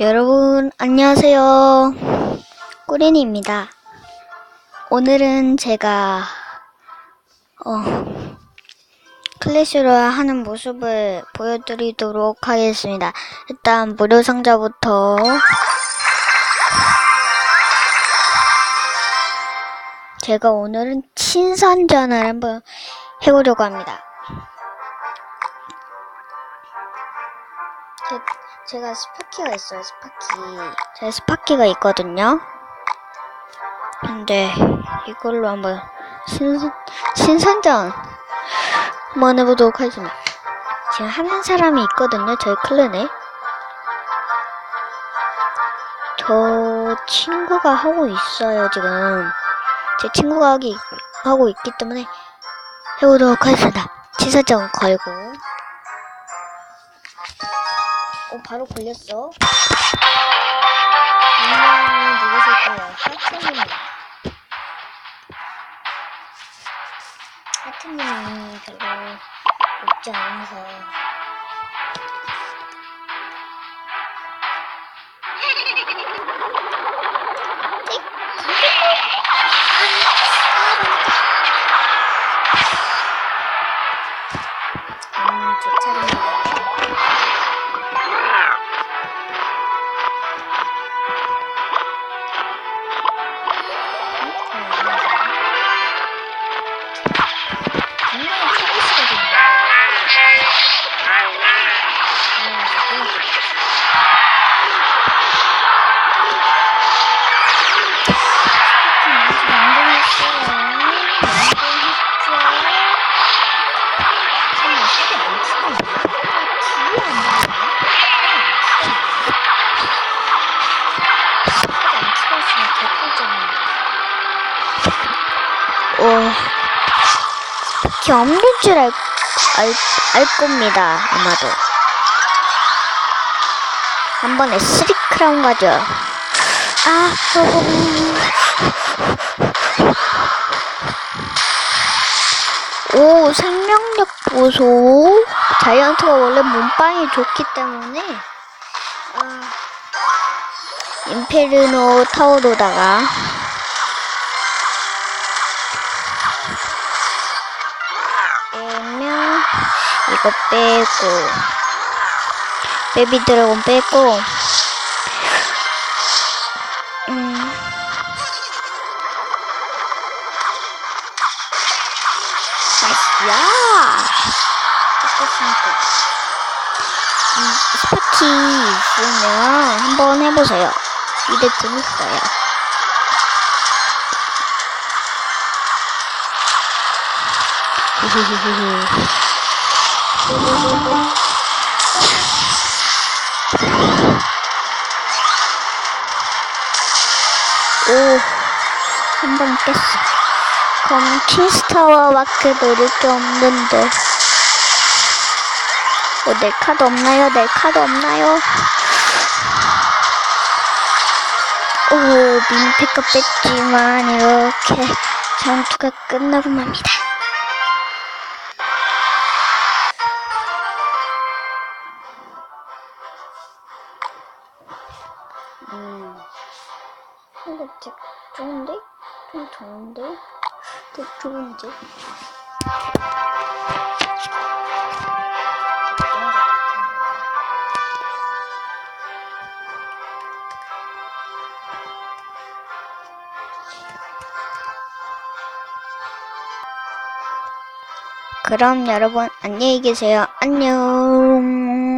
여러분, 안녕하세요. 꾸린이입니다. 오늘은 제가, 어, 클래시로 하는 모습을 보여드리도록 하겠습니다. 일단, 무료 상자부터. 제가 오늘은 친선전을 한번 해보려고 합니다. 제, 제가 스파키가 있어요, 스파키. 제가 스파키가 있거든요. 근데 이걸로 한번 신선, 신선전 한번 해보도록 하겠습니다. 지금 하는 사람이 있거든요, 저희 클랜에. 저 친구가 하고 있어요, 지금. 제 친구가 하기, 하고 있기 때문에 해보도록 하겠습니다. 신선전 걸고. 어, 바로 걸렸어. 분명히 누구실까요? 하트님. 하트님이 별로 없지 않아서. 스파키 없는 줄 알, 알, 알 겁니다. 아마도. 한 번에 쓰리 크라운 가죠. 아, 어, 오, 생명력 보소. 자이언트가 원래 몸빵이 좋기 때문에, 아, 임페르노 타워로다가, 이거 빼고 베비 드래곤 빼고 음. 똑같으니까 음, 스파키 있으면 한번 해보세요. 이게 재밌어요 오, 한번 깼어. 그럼 킹스타워밖에 노릴 게 없는데. 어, 내 카드 없나요? 내 카드 없나요? 오, 민폐가 뺐지만 이렇게 전투가 끝나고 맙니다. 음, 이거 되게 좋은데? 좀 좋은데? 되게 좋은데? 그럼 여러분 안녕히 계세요. 안녕.